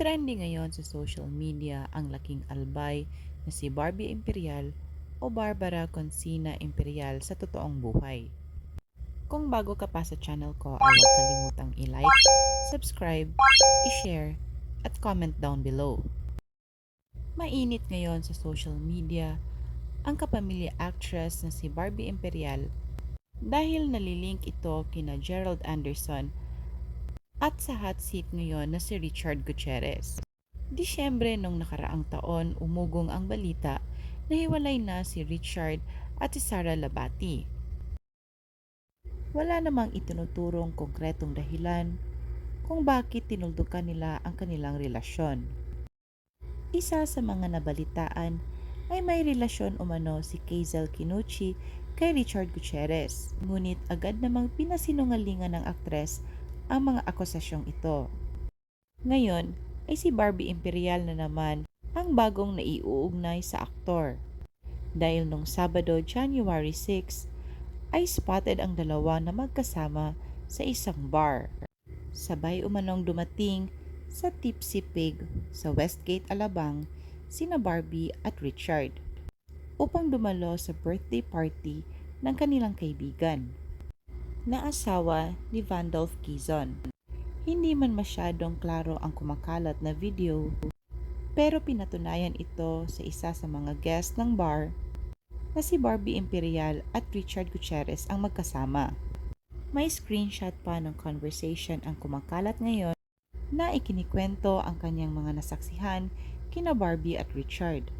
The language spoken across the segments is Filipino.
Trending ngayon sa social media ang laking albay na si Barbie Imperial o Barbara Consina Imperial sa totoong buhay. Kung bago ka pa sa channel ko ay huwag kalimutang i-like, subscribe, i-share, at comment down below. Mainit ngayon sa social media ang kapamilya actress na si Barbie Imperial dahil nalilink ito kina Gerald Anderson at sa hot seat ngayon na si Richard Gutierrez. Disyembre nung nakaraang taon, umugong ang balita na hiwalay na si Richard at si Sara Labati. Wala namang itinuturong konkretong dahilan kung bakit tinuldukan nila ang kanilang relasyon. Isa sa mga nabalitaan ay may relasyon umano si Kazel Kinuchi kay Richard Gutierrez. Ngunit agad namang pinasinungalingan ng aktres ang mga akusasyong ito. Ngayon ay si Barbie Imperial na naman ang bagong naiuugnay sa aktor. Dahil nung Sabado, January 6, ay spotted ang dalawa na magkasama sa isang bar. Sabay umanong dumating sa Tipsy Pig sa Westgate, Alabang, sina Barbie at Richard upang dumalo sa birthday party ng kanilang kaibigan na asawa ni Vandolph Quezon. Hindi man masyadong klaro ang kumakalat na video pero pinatunayan ito sa isa sa mga guest ng bar na si Barbie Imperial at Richard Gutierrez ang magkasama. May screenshot pa ng conversation ang kumakalat ngayon na ikinikwento ang kanyang mga nasaksihan kina Barbie at Richard.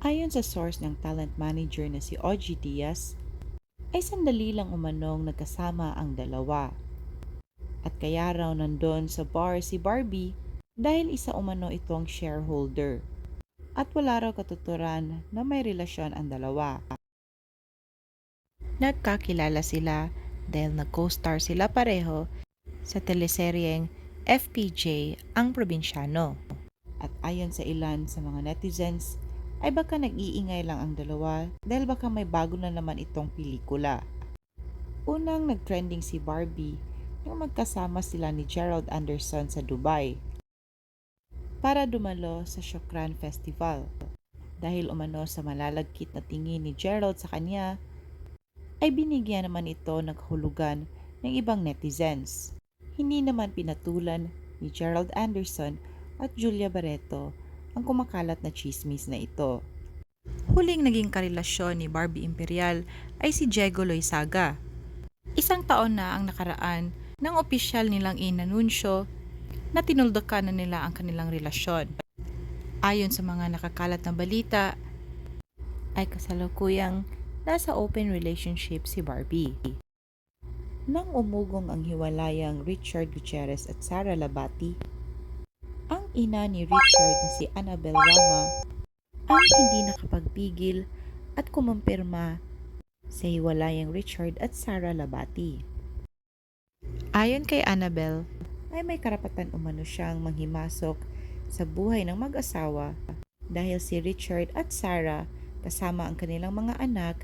Ayon sa source ng talent manager na si OG Diaz, ay sandali lang umanong nagkasama ang dalawa. At kaya raw nandun sa bar si Barbie dahil isa umano itong shareholder. At wala raw katuturan na may relasyon ang dalawa. Nagkakilala sila dahil nag-co-star sila pareho sa teleseryeng FPJ ang probinsyano. At ayon sa ilan sa mga netizens, ay baka nag-iingay lang ang dalawa dahil baka may bago na naman itong pelikula. Unang nag-trending si Barbie nung magkasama sila ni Gerald Anderson sa Dubai para dumalo sa Shokran Festival. Dahil umano sa malalagkit na tingin ni Gerald sa kanya, ay binigyan naman ito ng hulugan ng ibang netizens. Hindi naman pinatulan ni Gerald Anderson at Julia Barreto ang kumakalat na chismis na ito. Huling naging karelasyon ni Barbie Imperial ay si Diego Loizaga. Isang taon na ang nakaraan nang opisyal nilang inanunsyo na tinuldukan na nila ang kanilang relasyon. Ayon sa mga nakakalat na balita, ay kasalukuyang nasa open relationship si Barbie. Nang umugong ang hiwalayang Richard Gutierrez at Sara Labati, ina ni Richard na si Annabel Rama ang hindi nakapagpigil at kumumpirma sa hiwalayang Richard at Sara Labati. Ayon kay Annabel, ay may karapatan umano siyang manghimasok sa buhay ng mag-asawa dahil si Richard at Sarah kasama ang kanilang mga anak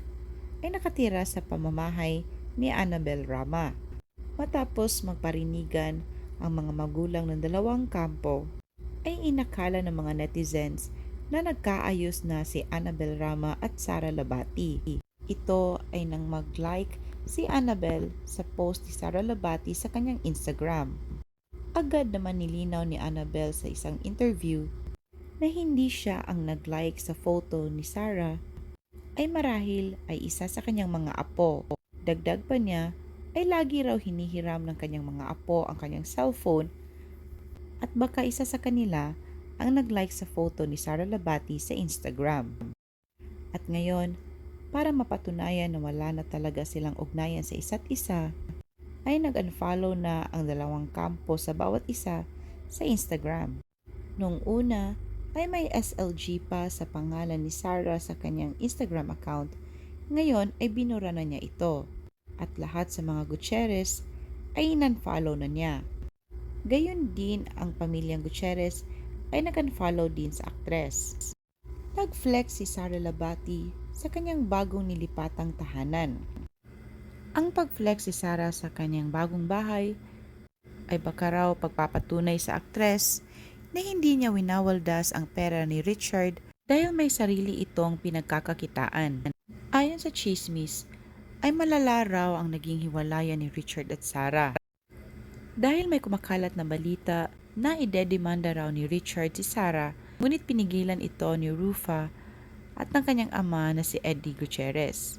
ay nakatira sa pamamahay ni Annabel Rama. Matapos magparinigan ang mga magulang ng dalawang kampo, ay inakala ng mga netizens na nagkaayos na si Annabel Rama at Sara Labati. Ito ay nang mag-like si Annabel sa post ni Sara Labati sa kanyang Instagram. Agad naman nilinaw ni Annabel sa isang interview na hindi siya ang nag-like sa photo ni Sarah ay marahil ay isa sa kanyang mga apo. Dagdag pa niya ay lagi raw hinihiram ng kanyang mga apo ang kanyang cellphone at baka isa sa kanila ang nag-like sa photo ni Sarah Labati sa Instagram. At ngayon, para mapatunayan na wala na talaga silang ugnayan sa isa't isa, ay nag-unfollow na ang dalawang kampo sa bawat isa sa Instagram. Noong una, ay may SLG pa sa pangalan ni Sarah sa kanyang Instagram account. Ngayon ay binura na niya ito at lahat sa mga Gutierrez ay in-unfollow na niya. Gayon din ang pamilyang Gutierrez ay nag-unfollow din sa aktres. Nag-flex si Sarah Labati sa kanyang bagong nilipatang tahanan. Ang pag-flex si Sarah sa kanyang bagong bahay ay baka raw pagpapatunay sa aktres na hindi niya winawaldas ang pera ni Richard dahil may sarili itong pinagkakakitaan. Ayon sa chismis, ay malala raw ang naging hiwalayan ni Richard at Sarah. Dahil may kumakalat na balita na idedemanda raw ni Richard si Sarah, ngunit pinigilan ito ni Rufa at ng kanyang ama na si Eddie Gutierrez.